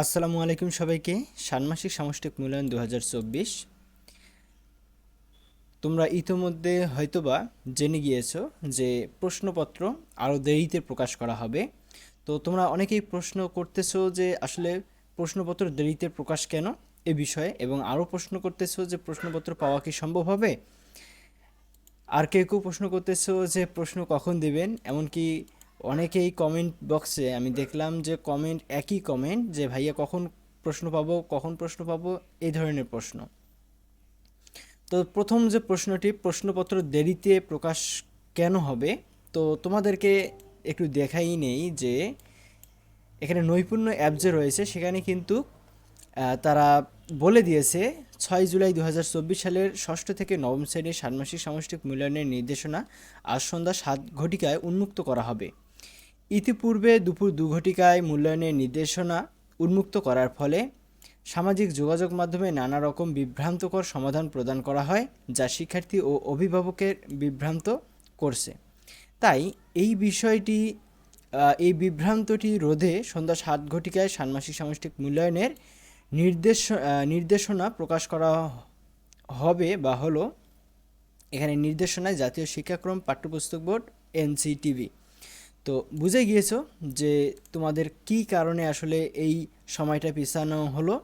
আসসালামু আলাইকুম সবাইকে। ষান্মাসিক সামষ্টিক মূল্যায়ন দু হাজার চব্বিশ। তোমরা ইতোমধ্যে হয়তোবা জেনে গিয়েছো যে প্রশ্নপত্র আরও দেরিতে প্রকাশ করা হবে। তো তোমরা অনেকেই প্রশ্ন করতেছো যে আসলে প্রশ্নপত্র দেরিতে প্রকাশ কেন এ বিষয়ে, এবং আরও প্রশ্ন করতেছো যে প্রশ্নপত্র পাওয়া কি সম্ভব হবে? আর কেউ কেউ প্রশ্ন করতেছো যে প্রশ্ন কখন দেবেন, এমনকি অনেকেই কমেন্ট বক্সে আমি দেখলাম যে কমেন্ট একই কমেন্ট যে, ভাইয়া, কখন প্রশ্ন পাবো, কখন প্রশ্ন পাবো? এই ধরনের প্রশ্ন। তো প্রথম যে প্রশ্নটি, প্রশ্নপত্র দেরিতে প্রকাশ কেন হবে? তো তোমাদেরকে একটু দেখাই নেই যে, এখানে নৈপুণ্য অ্যাপ যে রয়েছে, সেখানে কিন্তু তারা বলে দিয়েছে, ছয় জুলাই দু হাজার চব্বিশ সালের ষষ্ঠ থেকে নবম শ্রেণির ষান্মাসিক সামষ্টিক মূল্যায়নের নির্দেশনা আজ সন্ধ্যা সাত ঘটিকায় উন্মুক্ত করা হবে। ইতিপূর্বে দুপুর দু ঘটিকায় মূল্যায়নের নির্দেশনা উন্মুক্ত করার ফলে সামাজিক যোগাযোগ মাধ্যমে নানা রকম বিভ্রান্তকর সমাধান প্রদান করা হয়, যা শিক্ষার্থী ও অভিভাবকের বিভ্রান্ত করছে। তাই এই বিষয়টি এই বিভ্রান্তটি রোধে সন্ধ্যা সাত ঘটিকায় ষান্মাসিক সামষ্টিক মূল্যায়নের নির্দেশ নির্দেশনা প্রকাশ করা হবে বা হলো, এখানে নির্দেশনায় জাতীয় শিক্ষাক্রম পাঠ্যপুস্তক বোর্ড, এনসিটিভি। তো বুঝে গিয়েছো যে তোমাদের কি কারণে আসলে এই সময়টা পিছানো হলো?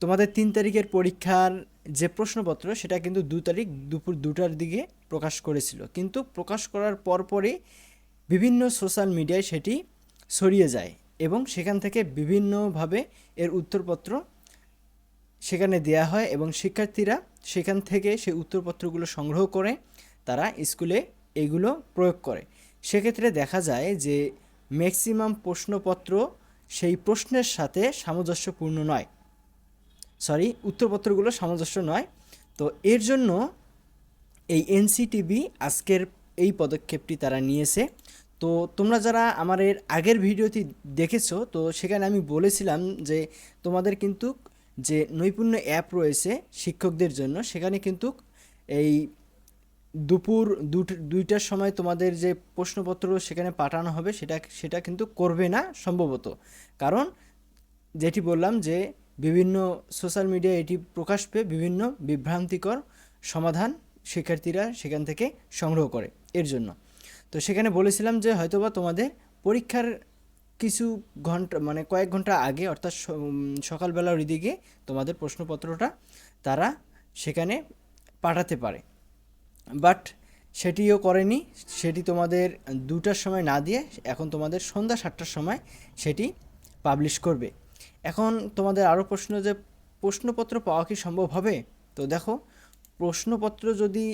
তোমাদের তিন তারিখের পরীক্ষার যে প্রশ্নপত্র, সেটা কিন্তু দু তারিখ দুপুর দুটার দিকে প্রকাশ করেছিল। কিন্তু প্রকাশ করার পরপরই বিভিন্ন সোশ্যাল মিডিয়ায় সেটি ছড়িয়ে যায় এবং সেখান থেকে বিভিন্নভাবে এর উত্তরপত্র সেখানে দেয়া হয় এবং শিক্ষার্থীরা সেখান থেকে সেই উত্তরপত্রগুলো সংগ্রহ করে তারা স্কুলে এগুলো প্রয়োগ করে। সেক্ষেত্রে দেখা যায় যে ম্যাক্সিমাম প্রশ্নপত্র সেই প্রশ্নের সাথে সামঞ্জস্যপূর্ণ নয়। সরি, উত্তরপত্রগুলো সামঞ্জস্য নয়। তো এর জন্য এই এনসিটিভি আজকের এই পদক্ষেপটি তারা নিয়েছে। তো তোমরা যারা আমার এর আগের ভিডিওটি দেখেছ, তো সেখানে আমি বলেছিলাম যে তোমাদের কিন্তু যে নৈপুণ্য অ্যাপ রয়েছে শিক্ষকদের জন্য, সেখানে কিন্তু এই দুপুর দুইটার সময় তোমাদের যে প্রশ্নপত্র সেখানে পাঠানো হবে সেটা সেটা কিন্তু করবে না সম্ভবত। কারণ যেটি বললাম যে বিভিন্ন সোশ্যাল মিডিয়ায় এটি প্রকাশ পেয়ে বিভিন্ন বিভ্রান্তিকর সমাধান শিক্ষার্থীরা সেখান থেকে সংগ্রহ করে এর জন্য। তো সেখানে বলেছিলাম যে হয়তোবা তোমাদের পরীক্ষার কিছু ঘণ্টা মানে কয়েক ঘণ্টা আগে অর্থাৎ স- উম, সকালবেলার দিকে তোমাদের প্রশ্নপত্রটা তারা সেখানে পাঠাতে পারে। বাট সেটিও করেনি। সেটি তোমাদের দুটার সময় না দিয়ে এখন তোমাদের সন্ধ্যা সাতটার সময় সেটি পাবলিশ করবে। এখন তোমাদের আরও প্রশ্ন যে, প্রশ্নপত্র পাওয়া কি সম্ভব হবে? তো দেখো, প্রশ্নপত্র যদি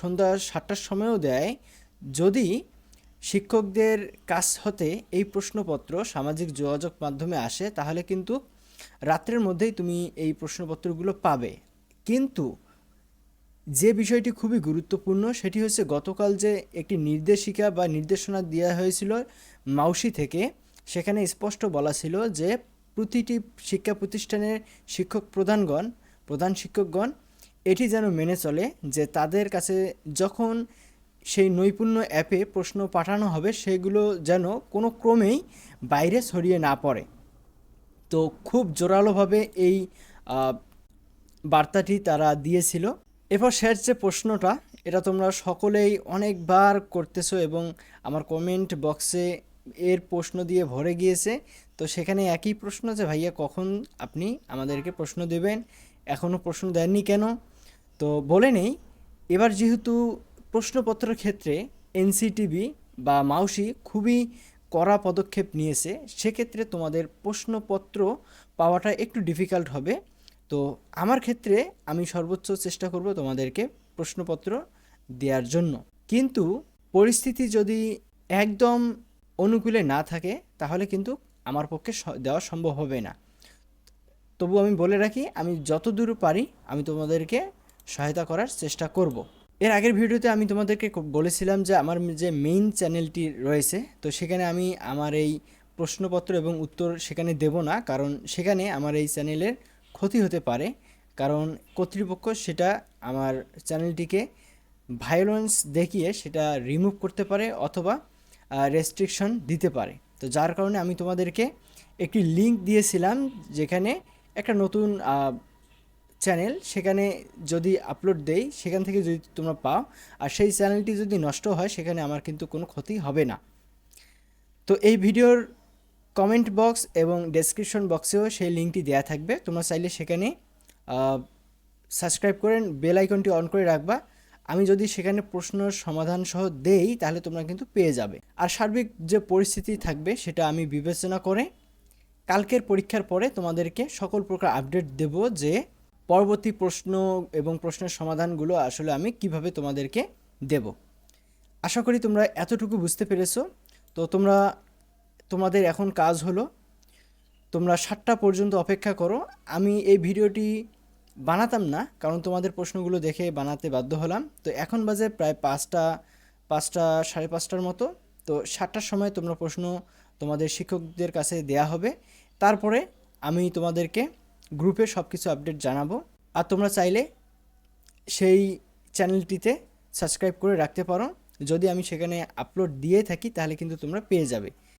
সন্ধ্যা সাতটার সময়ও দেয়, যদি শিক্ষকদের কাছ হতে এই প্রশ্নপত্র সামাজিক যোগাযোগ মাধ্যমে আসে, তাহলে কিন্তু রাত্রের মধ্যেই তুমি এই প্রশ্নপত্রগুলো পাবে। কিন্তু যে বিষয়টি খুবই গুরুত্বপূর্ণ, সেটি হচ্ছে গতকাল যে একটি নির্দেশিকা বা নির্দেশনা দেওয়া হয়েছিল মাউসি থেকে, সেখানে স্পষ্ট বলা ছিল যে প্রতিটি শিক্ষা প্রতিষ্ঠানের শিক্ষক প্রধানগণ, প্রধান শিক্ষকগণ, এটি যেন মেনে চলে যে তাদের কাছে যখন সেই নৈপুণ্য অ্যাপে প্রশ্ন পাঠানো হবে, সেগুলো যেন কোনো ক্রমেই বাইরে ছড়িয়ে না পড়ে। তো খুব জোরালোভাবে এই বার্তাটি তারা দিয়েছিল। এরপর শেষ যে প্রশ্নটা, এটা তোমরা সকলেই অনেকবার করতেছো এবং আমার কমেন্ট বক্সে এর প্রশ্ন দিয়ে ভরে গিয়েছে। তো সেখানে একই প্রশ্ন যে, ভাইয়া, কখন আপনি আমাদেরকে প্রশ্ন দেবেন? এখনও প্রশ্ন দেননি কেন? তো বলে নেই। এবার যেহেতু প্রশ্নপত্রের ক্ষেত্রে এনসিটিভি বা মাউসি খুবই কড়া পদক্ষেপ নিয়েছে, সেক্ষেত্রে তোমাদের প্রশ্নপত্র পাওয়াটা একটু ডিফিকাল্ট হবে। তো আমার ক্ষেত্রে আমি সর্বোচ্চ চেষ্টা করব তোমাদেরকে প্রশ্নপত্র দেওয়ার জন্য কিন্তু পরিস্থিতি যদি একদম অনুকূলে না থাকে, তাহলে কিন্তু আমার পক্ষে দেওয়া সম্ভব হবে না তবু আমি বলে রাখি, আমি যতদূর পারি আমি তোমাদেরকে সহায়তা করার চেষ্টা করব। এর আগের ভিডিওতে আমি তোমাদেরকে বলেছিলাম যে আমার যে মেইন চ্যানেলটি রয়েছে, তো সেখানে আমি আমার এই প্রশ্নপত্র এবং উত্তর সেখানে দেব না, কারণ সেখানে আমার এই চ্যানেলের ক্ষতি হতে পারে। কারণ কর্তৃপক্ষ সেটা আমার চ্যানেলটিকে ভায়োলেন্স দেখিয়ে সেটা রিমুভ করতে পারে অথবা রেস্ট্রিকশন দিতে পারে। তো যার কারণে আমি তোমাদেরকে একটি লিংক দিয়েছিলাম যেখানে একটা নতুন চ্যানেল। সেখানে যদি আপলোড দেই, সেখান থেকে যদি তোমরা পাও, আর সেই চ্যানেলটি যদি নষ্ট হয়, সেখানে আমার কিন্তু কোনো ক্ষতি হবে না। তো এই ভিডিওর কমেন্ট বক্স এবং ডেসক্রিপশন বক্সেও সেই লিঙ্কটি দেওয়া থাকবে। তোমরা চাইলে সেখানে সাবস্ক্রাইব করে বেল আইকনটি অন করে রাখবা। আমি যদি সেখানে প্রশ্নের সমাধান সহ দেই, তাহলে তোমরা কিন্তু পেয়ে যাবে। আর সার্বিক যে পরিস্থিতি থাকবে, সেটা আমি বিবেচনা করে কালকের পরীক্ষার পরে তোমাদেরকে সকল প্রকার আপডেট দেব যে পরবর্তী প্রশ্ন এবং প্রশ্নের সমাধানগুলো আসলে আমি কীভাবে তোমাদেরকে দেব। আশা করি তোমরা এতটুকু বুঝতে পেরেছ। তো তোমরা তোমাদের এখন কাজ হলো, তোমরা সাতটা পর্যন্ত অপেক্ষা করো। আমি এই ভিডিওটি বানাতাম না, কারণ তোমাদের প্রশ্নগুলো দেখে বানাতে বাধ্য হলাম। তো এখন বাজে প্রায় পাঁচটা পাঁচটা, সাড়ে পাঁচটার মতো। তো সাতটার সময় তোমরা প্রশ্ন তোমাদের শিক্ষকদের কাছে দেয়া হবে। তারপরে আমি তোমাদেরকে গ্রুপে সব কিছু আপডেট জানাব। আর তোমরা চাইলে সেই চ্যানেলটিতে সাবস্ক্রাইব করে রাখতে পারো। যদি আমি সেখানে আপলোড দিয়ে থাকি, তাহলে কিন্তু তোমরা পেয়ে যাবে।